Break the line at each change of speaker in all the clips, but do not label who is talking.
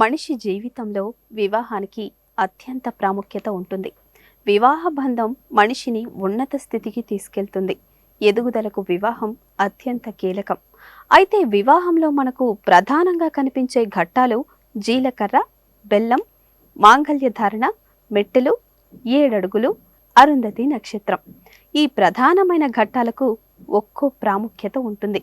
మనిషి జీవితంలో వివాహానికి అత్యంత ప్రాముఖ్యత ఉంటుంది. వివాహ బంధం మనిషిని ఉన్నత స్థితికి తీసుకెళ్తుంది. ఎదుగుదలకు వివాహం అత్యంత కీలకం. అయితే వివాహంలో మనకు ప్రధానంగా కనిపించే ఘట్టాలు జీలకర్ర బెల్లం మాంగళ్య ధారణ మెట్టెలు ఏడడుగులు అరుంధతి నక్షత్రం. ఈ ప్రధానమైన ఘట్టాలకు ఒక్కో ప్రాముఖ్యత ఉంటుంది.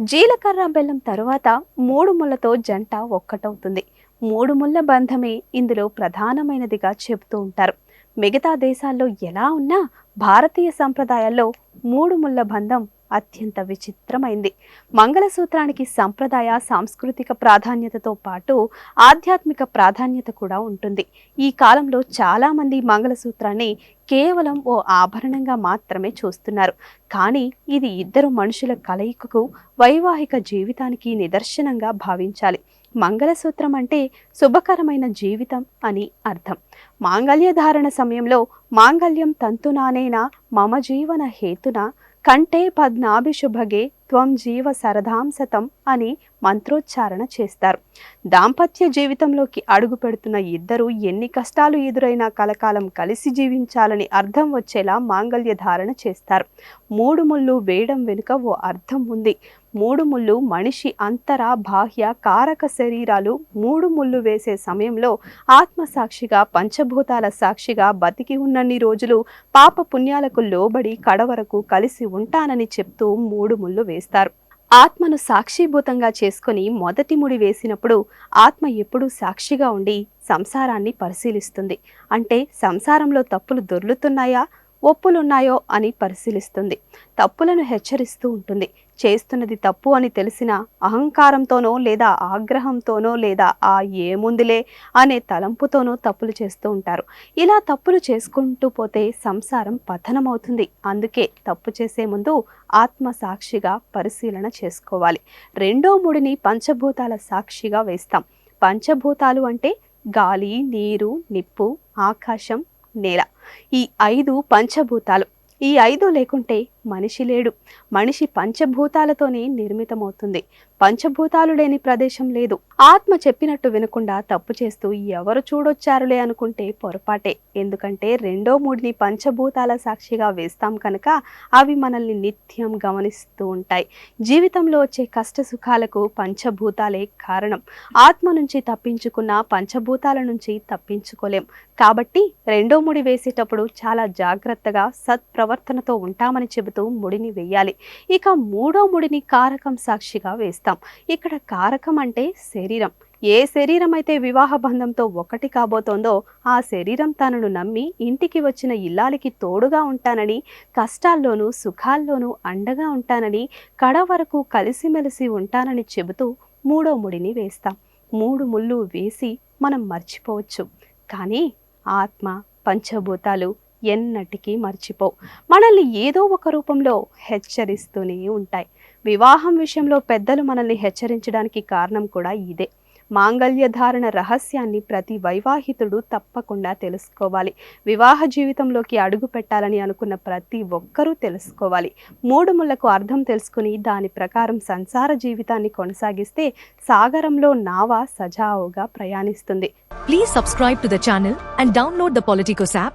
జీలకర్ర బెల్లం తరువాత మూడు ముళ్ళతో జంట ఒక్కటవుతుంది. మూడు ముళ్ళ బంధమే ఇందులో ప్రధానమైనదిగా చెబుతూ ఉంటారు. మిగతా దేశాల్లో ఎలా ఉన్నా భారతీయ సంప్రదాయాల్లో మూడు ముళ్ళ బంధం అత్యంత విచిత్రమైంది. మంగళసూత్రానికి సంప్రదాయ సాంస్కృతిక ప్రాధాన్యతతో పాటు ఆధ్యాత్మిక ప్రాధాన్యత కూడా ఉంటుంది. ఈ కాలంలో చాలామంది మంగళసూత్రాన్ని కేవలం ఓ ఆభరణంగా మాత్రమే చూస్తున్నారు. కానీ ఇది ఇద్దరు మనుషుల కలయికకు వైవాహిక జీవితానికి నిదర్శనంగా భావించాలి. మంగళసూత్రం అంటే శుభకరమైన జీవితం అని అర్థం. మాంగళ్య ధారణ సమయంలో మాంగళ్యం తంతునానేనా మమ జీవన హేతున కంటే పద్నాభిశుభగే త్వం జీవ సరదాంశతం అని మంత్రోచ్చారణ చేస్తారు. దాంపత్య జీవితంలోకి అడుగు పెడుతున్న ఇద్దరు ఎన్ని కష్టాలు ఎదురైనా కలకాలం కలిసి జీవించాలని అర్థం వచ్చేలా మాంగళ్య ధారణ చేస్తారు. మూడు ముళ్ళు వేయడం వెనుక ఓ అర్థం ఉంది. మూడు ముళ్ళు మనిషి అంతర బాహ్య కారక శరీరాలు మూడు ముళ్ళు వేసే సమయంలో ఆత్మ సాక్షిగా పంచభూతాల సాక్షిగా బతికి ఉన్నన్ని రోజులు పాప పుణ్యాలకు లోబడి కడవరకు కలిసి ఉంటానని చెప్తూ మూడు ముళ్ళు వేస్తారు. ఆత్మను సాక్షిభూతంగా చేసుకుని మొదటి ముడి వేసినప్పుడు ఆత్మ ఎప్పుడూ సాక్షిగా ఉండి సంసారాన్ని పరిశీలిస్తుంది. అంటే సంసారంలో తప్పులు దొర్లుతున్నాయా? ఒప్పులున్నాయో అని పరిశీలిస్తుంది. తప్పులను హెచ్చరిస్తూ ఉంటుంది. చేస్తున్నది తప్పు అని తెలిసిన అహంకారంతోనో లేదా ఆగ్రహంతోనో లేదా ఆ ఏముందిలే అనే తలంపుతోనో తప్పులు చేస్తూ ఉంటారు. ఇలా తప్పులు చేసుకుంటూ పోతే సంసారం పతనమవుతుంది. అందుకే తప్పు చేసే ముందు ఆత్మ సాక్షిగా పరిశీలన చేసుకోవాలి. రెండో ముడిని పంచభూతాల సాక్షిగా వేస్తాం. పంచభూతాలు అంటే గాలి నీరు నిప్పు ఆకాశం నేల. ఈ ఐదు పంచభూతాలు. ఈ ఐదు లేకుంటే మనిషి లేడు. మనిషి పంచభూతాలతోనే నిర్మితమవుతుంది. పంచభూతాలు లేని ప్రదేశం లేదు. ఆత్మ చెప్పినట్టు వినకుండా తప్పు చేస్తూ ఎవరు చూడొచ్చారులే అనుకుంటే పొరపాటే. ఎందుకంటే రెండో మూడిని పంచభూతాల సాక్షిగా వేస్తాం కనుక అవి మనల్ని నిత్యం గమనిస్తూ ఉంటాయి. జీవితంలో వచ్చే కష్ట సుఖాలకు పంచభూతాలే కారణం. ఆత్మ నుంచి తప్పించుకున్న పంచభూతాల నుంచి తప్పించుకోలేం. కాబట్టి రెండో ముడి వేసేటప్పుడు చాలా జాగ్రత్తగా సత్ప్రవర్తనతో ఉంటామని చెబుతూ ముడిని వేయాలి. ఇక మూడో ముడిని కారకం సాక్షిగా వేస్తాం. ఇక్కడ కారకం అంటే శరీరం. ఏ శరీరం అయితే వివాహ బంధంతో ఒకటి కాబోతోందో ఆ శరీరం తనను నమ్మి ఇంటికి వచ్చిన ఇల్లాలికి తోడుగా ఉంటానని కష్టాల్లోనూ సుఖాల్లోనూ అండగా ఉంటానని కడ వరకు కలిసిమెలిసి ఉంటానని చెబుతూ మూడో ముడిని వేస్తాం. మూడు ముళ్ళు వేసి మనం మర్చిపోవచ్చు. కానీ ఆత్మ పంచభూతాలు ఎన్నటికీ మర్చిపోవు. మనల్ని ఏదో ఒక రూపంలో హెచ్చరిస్తూనే ఉంటాయి. వివాహం విషయంలో పెద్దలు మనల్ని హెచ్చరించడానికి కారణం కూడా ఇదే. మాంగళ్య ధారణ రహస్యాన్ని ప్రతి వైవాహితుడు తప్పకుండా తెలుసుకోవాలి. వివాహ జీవితంలోకి అడుగు పెట్టాలని అనుకున్న ప్రతి ఒక్కరూ తెలుసుకోవాలి. మూడు ముళ్ళకు అర్థం తెలుసుకుని దాని ప్రకారం సంసార జీవితాన్ని కొనసాగిస్తే సాగరంలో నావ సజావుగా ప్రయాణిస్తుంది.
Please subscribe to the channel and download the Politikos app